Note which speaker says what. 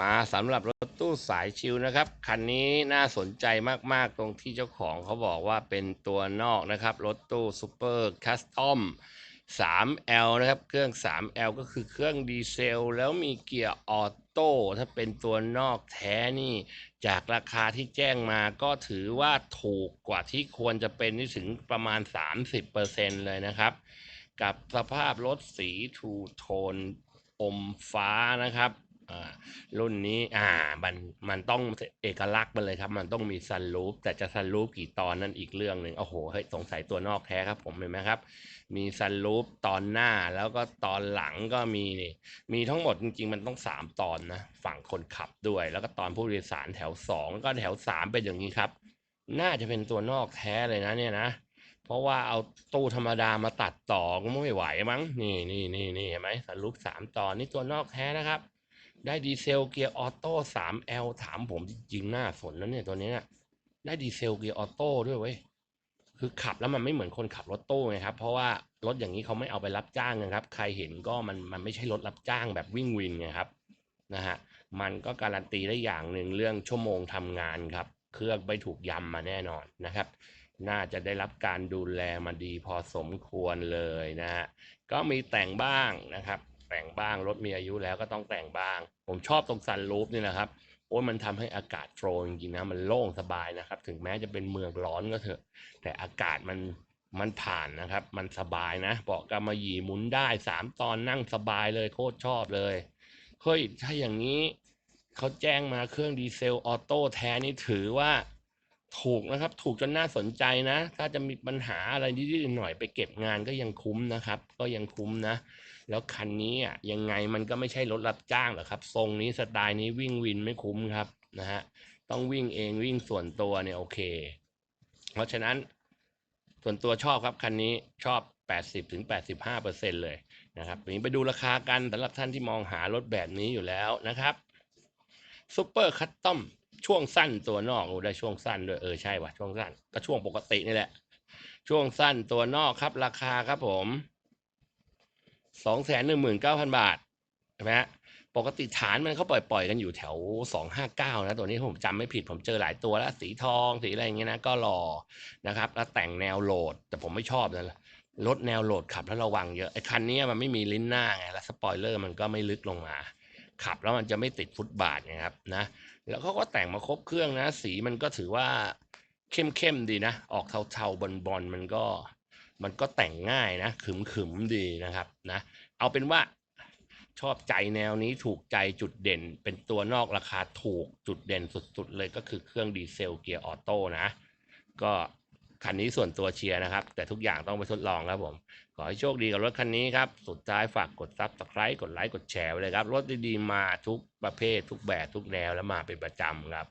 Speaker 1: มาสำหรับรถตู้สายชิวนะครับ คันนี้น่าสนใจมาก ๆ ตรงที่เจ้าของเขาบอกว่าเป็นตัวนอกนะครับ รถตู้ซูเปอร์คัสตอม 3L นะครับ เครื่อง 3L ก็คือเครื่องดีเซล แล้วมีเกียร์ออโต้ ถ้าเป็นตัวนอกแท้นี่ จากราคาที่แจ้งมาก็ถือว่าถูกกว่าที่ควรจะเป็นนี่ถึงประมาณ 30%เลยนะครับ กับสภาพรถสีทูโทนอมฟ้านะครับ รุ่นนี้อ่ามันมันต้องเอกลักษณ์มันเลยครับ มันต้องมีซันรูฟแต่จะซันรูฟกี่ตอนนั่นอีกเรื่องหนึ่งโอ้โหเฮ้ยสงสัยตัวนอกแท้ครับ ผมเห็นไหมครับ มีซันรูฟตอนหน้าแล้วก็ตอนหลังก็มีนี่มีทั้งหมดจริง ๆ มันต้องสามตอนนะ ฝั่งคนขับด้วย แล้วก็ตอนผู้โดยสารแถวสองแล้วก็แถวสามเป็นอย่างนี้ครับ น่าจะเป็นตัวนอกแท้เลยนะเนี่ยนะเพราะว่าเอาตู้ธรรมดามาตัดต่อก็ไม่ไหวมั้ง นี่นี่นี่นี่เห็นไหมสรุปสามตอนนี่ตัวนอกแท้นะครับ ได้ดีเซลเกียร์ออโต้สาม L ถามผมจริงๆน่าสนนะเนี่ยตัวเนี้ยได้ดีเซลเกียร์ออโต้ด้วยเว้ย คือขับแล้วมันไม่เหมือนคนขับรถตู้ไงครับ เพราะว่ารถอย่างนี้เขาไม่เอาไปรับจ้างนะครับ ใครเห็นก็มันมันไม่ใช่รถรับจ้างแบบวิ่งวินไงครับนะฮะ มันก็การันตีได้อย่างหนึ่งเรื่องชั่วโมงทำงานครับ เครื่องไม่ถูกยำมาแน่นอนนะครับ น่าจะได้รับการดูแลมาดีพอสมควรเลยนะฮะ ก็มีแต่งบ้างนะครับ แต่งบ้าง รถมีอายุแล้วก็ต้องแต่งบ้าง ผมชอบตรงซันรูฟนี่นะครับโอ้ยมันทำให้อากาศโฟล์จริงๆนะมันโล่งสบายนะครับ ถึงแม้จะเป็นเมืองร้อนก็เถอะ แต่อากาศมันมันผ่านนะครับ มันสบายนะเบาะกำมะหยี่หมุนได้สามตอนนั่งสบายเลยโคตรชอบเลยเฮ้ยถ้าอย่างนี้เขาแจ้งมาเครื่องดีเซลออโต้แท้นี่ถือว่า ถูกนะครับ ถูกจนน่าสนใจนะ ถ้าจะมีปัญหาอะไรนิดๆหน่อยไปเก็บงานก็ยังคุ้มนะครับ ก็ยังคุ้มนะ แล้วคันนี้อะยังไงมันก็ไม่ใช่รถรับจ้างหรอกครับ ทรงนี้สไตล์นี้วิ่งวินไม่คุ้มครับนะฮะต้องวิ่งเองวิ่งส่วนตัวเนี่ยโอเค เพราะฉะนั้นส่วนตัวชอบครับคันนี้ชอบ 80ถึง85เปอร์เซ็นเลยนะครับนี้ไปดูราคากันสำหรับท่านที่มองหารถแบบนี้อยู่แล้วนะครับซูเปอร์คัตตอม ช่วงสั้นตัวนอกโอ้ได้ช่วงสั้นด้วยเออใช่ว่ะช่วงสั้นก็ช่วงปกตินี่แหละ ช่วงสั้นตัวนอกครับ ราคาครับผมสองแสนหนึ่งหมื่นเก้าพันบาทใช่ไหมฮะปกติฐานมันเขาปล่อยปล่อยกันอยู่แถวสองห้าเก้านะตัวนี้ผมจำไม่ผิดผมเจอหลายตัวแล้ว สีทองสีอะไรอย่างเงี้ยนะก็รอนะครับ แล้วแต่งแนวโหลด แต่ผมไม่ชอบนะรถแนวโหลดขับแล้วระวังเยอะไอ้คันนี้มันไม่มีลิ้นหน้าไงแล้วสปอยเลอร์มันก็ไม่ลึกลงมา ขับแล้วมันจะไม่ติดฟุตบาทไงครับนะแล้วเขาก็แต่งมาครบเครื่องนะ สีมันก็ถือว่าเข้มๆดีนะ ออกเทาๆบอลๆมันก็มันก็แต่งง่ายนะขึมๆดีนะครับนะ เอาเป็นว่าชอบใจแนวนี้ถูกใจจุดเด่น เป็นตัวนอกราคาถูกจุดเด่นสุดๆเลยก็คือเครื่องดีเซลเกียร์ออโต้นะ ก็ คันนี้ส่วนตัวเชียร์นะครับ แต่ทุกอย่างต้องไปทดลองครับผม ขอให้โชคดีกับรถคันนี้ครับ สุดท้ายฝากกดซับสไครต์กดไลค์กดแชร์ไว้เลยครับ รถดีๆมาทุกประเภททุกแบบทุกแนวแล้วมาเป็นประจำครับ